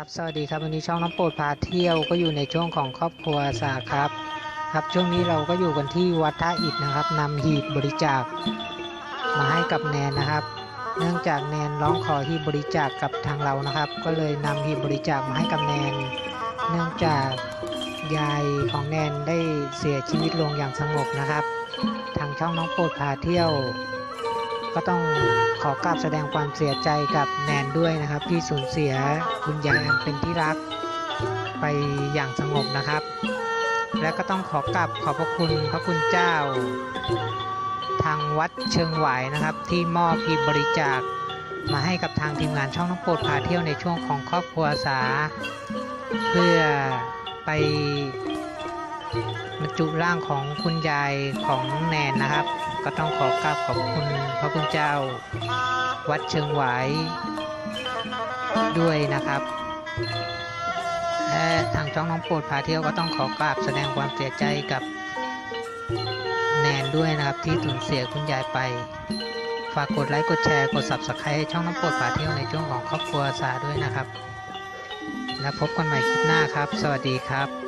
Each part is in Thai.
ครับสวัสดีครับวันนี้ช่องน้องโปรดพาเที่ยวก็อยู่ในช่วงของครอบครัวสาครับ ครับช่วงนี้เราก็อยู่กันที่วัดท่าอิฐนะครับนำหีบบริจาค มาให้กับแนนนะครับ เนื่องจากแนนร้องขอหีบบริจาคกับทางเรานะครับ ก็เลยนำหีบบริจาคมาให้กับแนน เนื่องจากยายของแนนได้เสียชีวิตลงอย่างสงบนะครับ ทางช่องน้องโปรดพาเที่ยว ก็ต้องขอกราบแสดงความเสียใจกับแนนด้วยนะครับ ที่สูญเสียคุณยายอันเป็นที่รักไปอย่างสงบนะครับ และก็ต้องขอกราบขอบพระคุณพระคุณเจ้า ทางวัดเชิงหวายนะครับ ที่มอบหีบบริจาคมาให้กับทางทีมงานช่องน้องโปรดพาเที่ยวในช่วงของครอบครัวสา เพื่อไปบรรจุร่างของคุณยายของแนนนะครับ ก็ต้องขอกราบขอบคุณพระคุณเจ้า วัดเชิงหวายด้วยนะครับ และทางช่องน้องโปรดพาเที่ยวก็ต้องขอกราบแสดงความเสียใจกับแนนด้วยนะครับที่สูญเสียคุณยายไป ฝากกดไลค์กดแชร์กด subscribe ช่องน้องโปรดพาเที่ยวในช่วงของครอบครัวสาด้วยนะครับ แล้วพบกันใหม่คลิปหน้าครับ สวัสดีครับ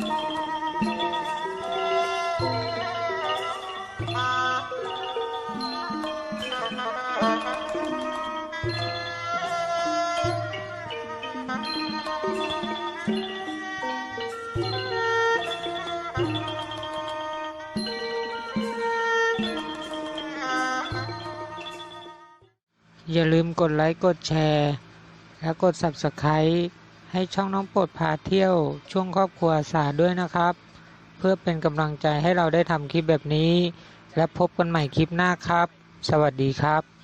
อย่าลืมกดไลค์ กดแชร์ และกด Subscribe ให้ช่องน้องโปรดพาเที่ยวช่วงครอบครัวสาด้วยนะครับ เพื่อเป็นกำลังใจให้เราได้ทำคลิปแบบนี้ และพบกันใหม่คลิปหน้าครับ สวัสดีครับ